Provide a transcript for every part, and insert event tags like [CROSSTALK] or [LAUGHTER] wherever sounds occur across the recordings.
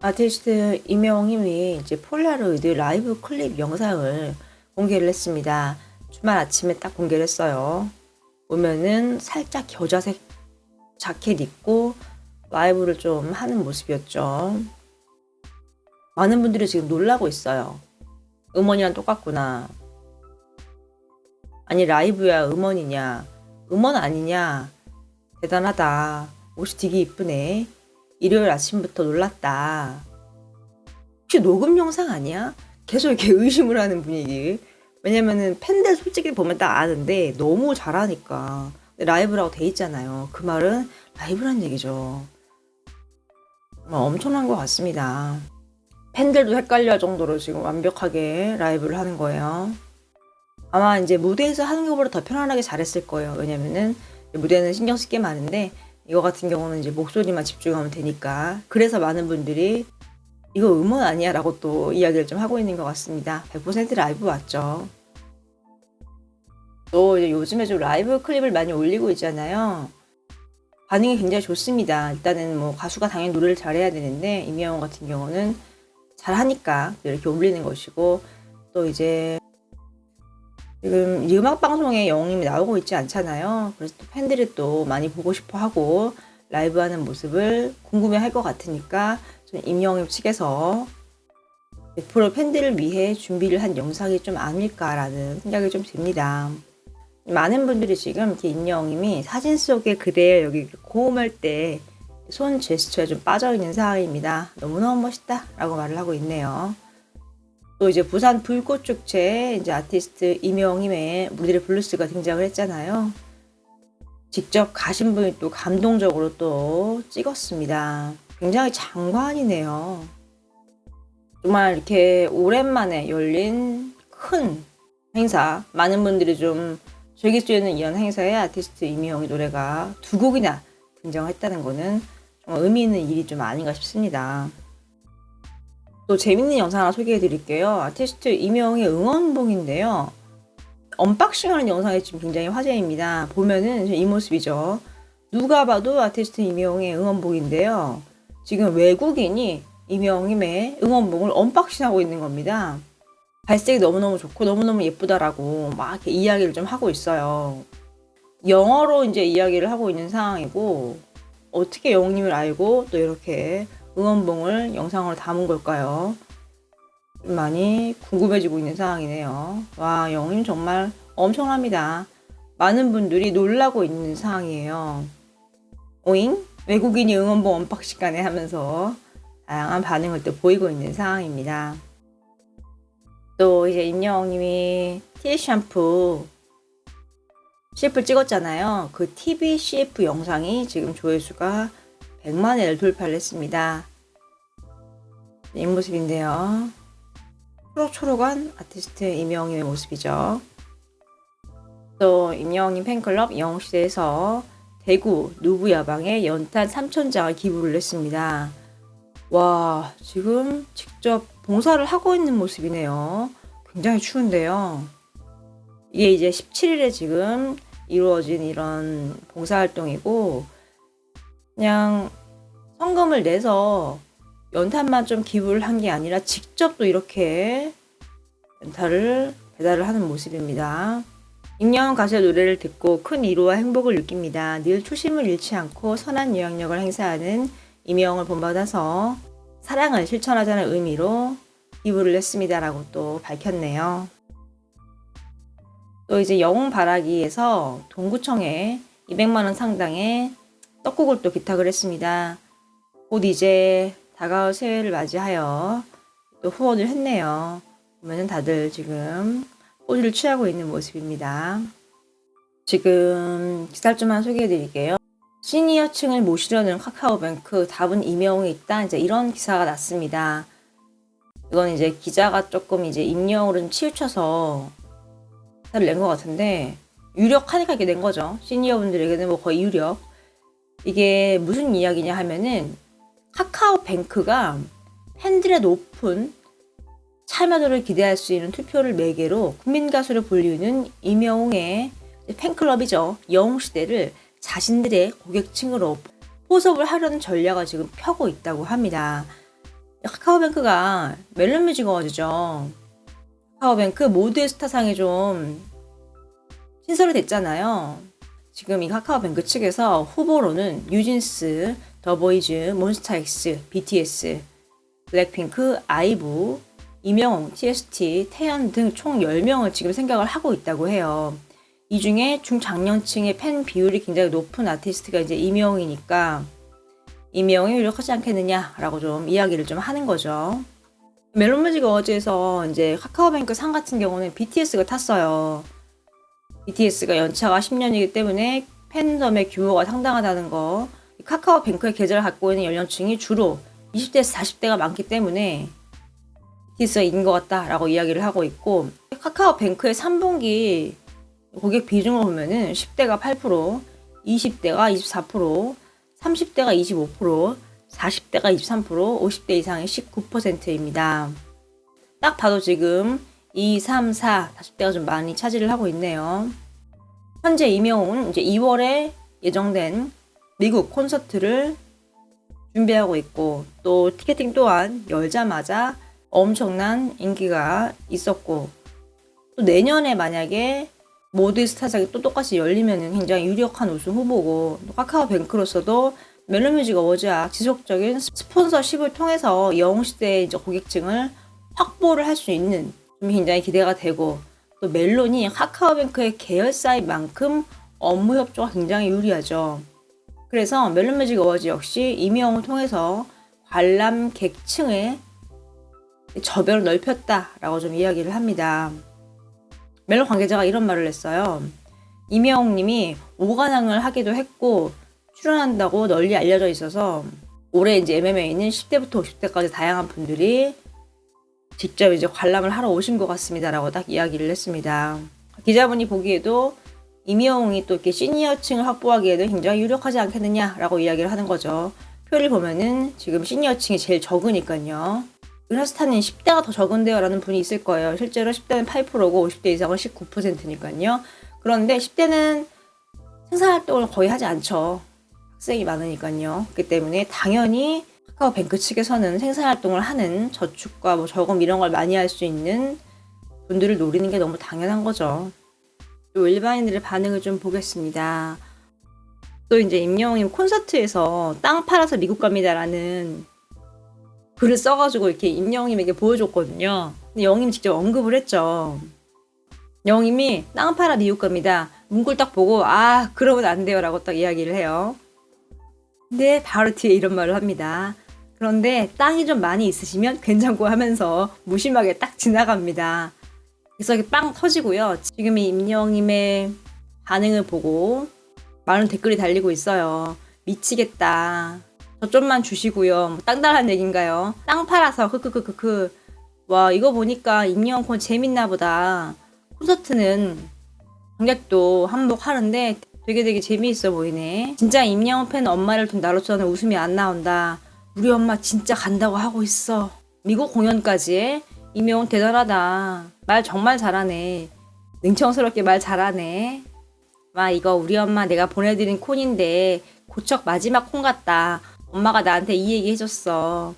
아티스트 임영님이 이제 폴라로이드 라이브 클립 영상을 공개를 했습니다. 주말 아침에 딱 공개를 했어요. 보면은 살짝 겨자색 자켓 입고 라이브를 좀 하는 모습이었죠. 많은 분들이 지금 놀라고 있어요. 음원이랑 똑같구나. 아니 라이브야 음원이냐? 음원 아니냐? 대단하다. 옷이 되게 이쁘네. 일요일 아침부터 놀랐다. 혹시 녹음 영상 아니야? 계속 이렇게 [LAUGHS] 의심을 하는 분위기. 왜냐면은 팬들 솔직히 보면 딱 아는데 너무 잘하니까. 라이브라고 돼 있잖아요. 그 말은 라이브란 얘기죠. 엄청난 것 같습니다. 팬들도 헷갈려 할 정도로 지금 완벽하게 라이브를 하는 거예요. 아마 이제 무대에서 하는 것보다 더 편안하게 잘했을 거예요. 왜냐면은 무대는 신경 쓸 게 많은데 이거 같은 경우는 이제 목소리만 집중하면 되니까. 그래서 많은 분들이 이거 음원 아니야? 라고 또 이야기를 좀 하고 있는 것 같습니다. 100% 라이브 맞죠. 또 요즘에 좀 라이브 클립을 많이 올리고 있잖아요. 반응이 굉장히 좋습니다. 일단은 뭐 가수가 당연히 노래를 잘해야 되는데 이미영 같은 경우는 잘하니까 이렇게 올리는 것이고 또 이제 지금 이 음악 방송에 영웅님이 나오고 있지 않잖아요. 그래서 또 팬들이 또 많이 보고 싶어 하고 라이브 하는 모습을 궁금해 할 것 같으니까 좀 임영웅 측에서 100% 팬들을 위해 준비를 한 영상이 좀 아닐까라는 생각이 좀 듭니다. 많은 분들이 지금 이렇게 임영웅님이 사진 속에 그대요 여기 고음할 때 손 제스처에 좀 빠져 있는 상황입니다. 너무너무 멋있다 라고 말을 하고 있네요. 또 이제 부산 불꽃 축제 이제 아티스트 임영임의 무대를 블루스가 등장을 했잖아요. 직접 가신 분이 또 감동적으로 또 찍었습니다. 굉장히 장관이네요. 정말 이렇게 오랜만에 열린 큰 행사, 많은 분들이 좀 즐길 수 있는 이런 행사에 아티스트 이미영의 노래가 두 곡이나 등장했다는 것은 정말 의미 있는 일이 좀 아닌가 싶습니다. 또 재밌는 영상 하나 소개해 드릴게요. 아티스트 이명의 응원봉인데요. 언박싱하는 영상이 지금 굉장히 화제입니다. 보면은 이 모습이죠. 누가 봐도 아티스트 이명의 응원봉인데요. 지금 외국인이 이명임의 응원봉을 언박싱하고 있는 겁니다. 발색이 너무너무 좋고 너무너무 예쁘다라고 막 이렇게 이야기를 좀 하고 있어요. 영어로 이제 이야기를 하고 있는 상황이고 어떻게 영웅님을 알고 또 이렇게 응원봉을 영상으로 담은 걸까요? 좀 많이 궁금해지고 있는 상황이네요. 와, 영웅님 정말 엄청납니다. 많은 분들이 놀라고 있는 상황이에요. 오잉? 외국인이 응원봉 언박싱간에 하면서 다양한 반응을 또 보이고 있는 상황입니다. 또 이제 임영웅님이 티 샴푸 CF 찍었잖아요. 그 TV CF 영상이 지금 조회수가 100만 회를 돌파를 했습니다. 이 모습인데요. 초록초록한 아티스트 임영웅의 모습이죠. 또 임영웅님 팬클럽 영웅시대에서 대구 누부야방에 연탄 3천장을 기부를 했습니다. 와, 지금 직접 봉사를 하고 있는 모습이네요. 굉장히 추운데요. 이게 이제 17일에 지금 이루어진 이런 봉사활동이고, 그냥 성금을 내서 연탄만 좀 기부를 한 게 아니라 직접 또 이렇게 연탄을 배달을 하는 모습입니다. 임영웅 가수의 노래를 듣고 큰 위로와 행복을 느낍니다. 늘 초심을 잃지 않고 선한 영향력을 행사하는 임영웅을 본받아서 사랑을 실천하자는 의미로 기부를 했습니다라고 또 밝혔네요. 또 이제 영웅 바라기에서 동구청에 200만 원 상당의 떡국을 또 기탁을 했습니다. 곧 이제 다가올 새해를 맞이하여 또 후원을 했네요. 보면은 다들 지금 포즈를 취하고 있는 모습입니다. 지금 기사를 좀만 소개해 드릴게요. 시니어층을 모시려는 카카오뱅크 답은 임영웅에 있다. 이제 이런 기사가 났습니다. 이건 이제 기자가 조금 이제 임영웅을 좀 치우쳐서 기사를 낸 것 같은데 유력하니까 이렇게 낸 거죠. 시니어분들에게는 뭐 거의 유력. 이게 무슨 이야기냐 하면은 카카오뱅크가 팬들의 높은 참여도를 기대할 수 있는 투표를 매개로 국민가수를 불리우는 임영웅의 팬클럽이죠. 영웅시대를 자신들의 고객층으로 포섭을 하려는 전략을 지금 펴고 있다고 합니다. 카카오뱅크가 멜론뮤직 어워즈죠. 카카오뱅크 모두의 스타상에 좀 신설이 됐잖아요. 지금 이 카카오뱅크 측에서 후보로는 뉴진스, 더보이즈, 몬스타엑스, BTS, 블랙핑크, 아이브, 이명웅, TST, 태연 등 총 10명을 지금 생각을 하고 있다고 해요. 이 중에 중장년층의 팬 비율이 굉장히 높은 아티스트가 이제 이명웅이니까 이명웅이 유력하지 않겠느냐라고 좀 이야기를 좀 하는 거죠. 멜론뮤직 어워즈에서 이제 카카오뱅크 상 같은 경우는 BTS가 탔어요. BTS가 연차가 10년이기 때문에 팬덤의 규모가 상당하다는 거. 카카오뱅크의 계좌를 갖고 있는 연령층이 주로 20대에서 40대가 많기 때문에 이긴 것 같다라고 이야기를 하고 있고 카카오뱅크의 3분기 고객 비중을 보면은 10대가 8%, 20대가 24%, 30대가 25%, 40대가 23%, 50대 이상이 19%입니다. 딱 봐도 지금 2, 3, 4, 40대가 좀 많이 차지를 하고 있네요. 현재 이명웅은 이제 2월에 예정된 미국 콘서트를 준비하고 있고 또 티켓팅 또한 열자마자 엄청난 인기가 있었고 또 내년에 만약에 모드 스타장이 또 똑같이 열리면 굉장히 유력한 우승 후보고 카카오뱅크로서도 멜로뮤직 어워즈와 지속적인 스폰서십을 통해서 영웅시대의 이제 고객층을 확보를 할 수 있는 좀 굉장히 기대가 되고 또 멜론이 카카오뱅크의 계열사인 만큼 업무 협조가 굉장히 유리하죠. 그래서 멜론뮤직 어워즈 역시 이명을 통해서 관람 객층의 저변을 넓혔다라고 좀 이야기를 합니다. 멜론 관계자가 이런 말을 했어요. 이명웅 님이 오관왕을 하기도 했고 출연한다고 널리 알려져 있어서 올해 이제 MMA는 10대부터 50대까지 다양한 분들이 직접 이제 관람을 하러 오신 것 같습니다라고 딱 이야기를 했습니다. 기자분이 보기에도 이명웅이 또 이렇게 시니어층을 확보하기에는 굉장히 유력하지 않겠느냐라고 이야기를 하는 거죠. 표를 보면은 지금 시니어층이 제일 적으니까요. 은하스타는 10대가 더 적은데요 라는 분이 있을 거예요. 실제로 10대는 8%고 50대 이상은 19%니까요. 그런데 10대는 생산활동을 거의 하지 않죠. 학생이 많으니까요. 그렇기 때문에 당연히 카카오뱅크 측에서는 생산활동을 하는 저축과 뭐 저금 이런 걸 많이 할 수 있는 분들을 노리는 게 너무 당연한 거죠. 또 일반인들의 반응을 좀 보겠습니다. 또 이제 임영웅님 콘서트에서 땅 팔아서 미국 갑니다라는 글을 써가지고 이렇게 임영웅님에게 보여줬거든요. 근데 영웅님 직접 언급을 했죠. 영웅님이 땅 팔아 미국 갑니다. 문구를 딱 보고 아 그러면 안 돼요라고 딱 이야기를 해요. 근데 바로 뒤에 이런 말을 합니다. 그런데 땅이 좀 많이 있으시면 괜찮고 하면서 무심하게 딱 지나갑니다. 이게 빵 터지고요. 지금 이 임영님의 반응을 보고 많은 댓글이 달리고 있어요. 미치겠다. 저 좀만 주시고요. 뭐 땅달란 얘긴가요? 땅 팔아서 크크크크크. 와 이거 보니까 임영콘 재밌나 보다. 콘서트는 관객도 한복하는데 되게 되게 재미있어 보이네. 진짜 임영웅 팬 엄마를 둔 나로서는 웃음이 안 나온다. 우리 엄마 진짜 간다고 하고 있어. 미국 공연까지 해? 임영웅 대단하다. 말 정말 잘하네. 능청스럽게 말 잘하네. 와 이거 우리 엄마 내가 보내드린 콘인데 고척 마지막 콘 같다. 엄마가 나한테 이 얘기 해줬어.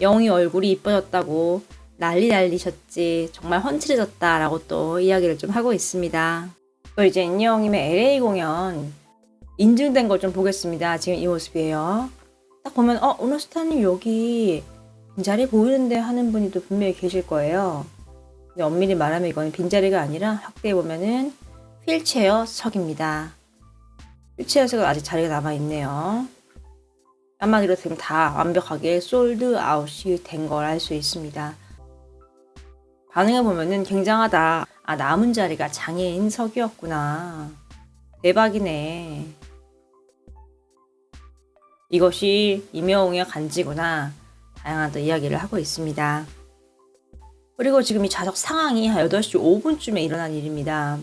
영웅이 얼굴이 이뻐졌다고 난리 날리셨지. 정말 훤칠해졌다라고 또 이야기를 좀 하고 있습니다. 또 이제 인영님의 LA 공연 인증된 걸 좀 보겠습니다. 지금 이 모습이에요. 딱 보면 어 오너스타님 여기 빈자리 보이는데 하는 분이 또 분명히 계실 거예요. 근데 엄밀히 말하면 이거는 빈자리가 아니라 확대해 보면은 휠체어석입니다. 휠체어석은 아직 자리가 남아 있네요. 한마디로 지금 다 완벽하게 솔드 아웃이 된 걸 알 수 있습니다. 반응을 보면은 굉장하다. 아, 남은 자리가 장애인석이었구나. 대박이네. 이것이 임영웅의 간지구나. 다양한 또 이야기를 하고 있습니다. 그리고 지금 이 좌석 상황이 한 8시 5분쯤에 일어난 일입니다.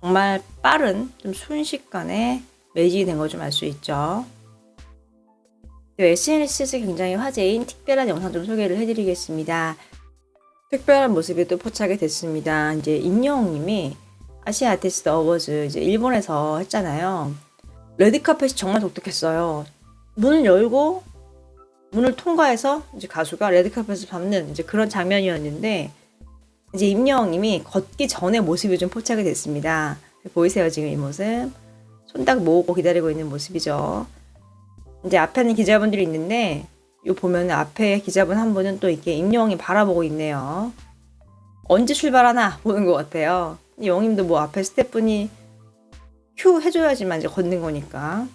정말 빠른, 좀 순식간에 매진이 된 걸 좀 알 수 있죠. SNS에서 굉장히 화제인 특별한 영상 좀 소개를 해드리겠습니다. 특별한 모습이 또 포착이 됐습니다. 이제 임영웅님이 아시아 아티스트 어워즈 이제 일본에서 했잖아요. 레드카펫이 정말 독특했어요. 문을 열고 문을 통과해서 이제 가수가 레드카펫을 밟는 이제 그런 장면이었는데 이제 임영웅님이 걷기 전에 모습이 좀 포착이 됐습니다. 보이세요 지금 이 모습? 손 딱 모으고 기다리고 있는 모습이죠. 이제 앞에는 기자분들이 있는데 요 보면 앞에 기자분 한 분은 또 이렇게 임영웅이 바라보고 있네요. 언제 출발하나 보는 것 같아요. 영웅님도 뭐 앞에 스태프분이 큐 해줘야지만 이제 걷는 거니까.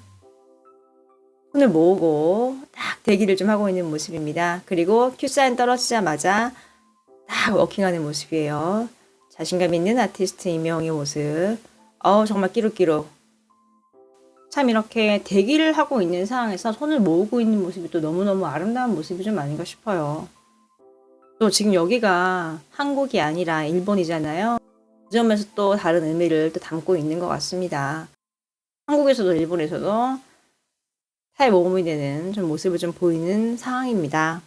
손을 모으고 딱 대기를 좀 하고 있는 모습입니다. 그리고 큐 사인 떨어지자마자 딱 워킹하는 모습이에요. 자신감 있는 아티스트 임영웅의 모습. 어우 정말 끼룩끼룩. 참 이렇게 대기를 하고 있는 상황에서 손을 모으고 있는 모습이 또 너무너무 아름다운 모습이 좀 아닌가 싶어요. 또 지금 여기가 한국이 아니라 일본이잖아요. 그 점에서 또 다른 의미를 또 담고 있는 것 같습니다. 한국에서도 일본에서도 타의 모험이 되는 좀 모습을 좀 보이는 상황입니다.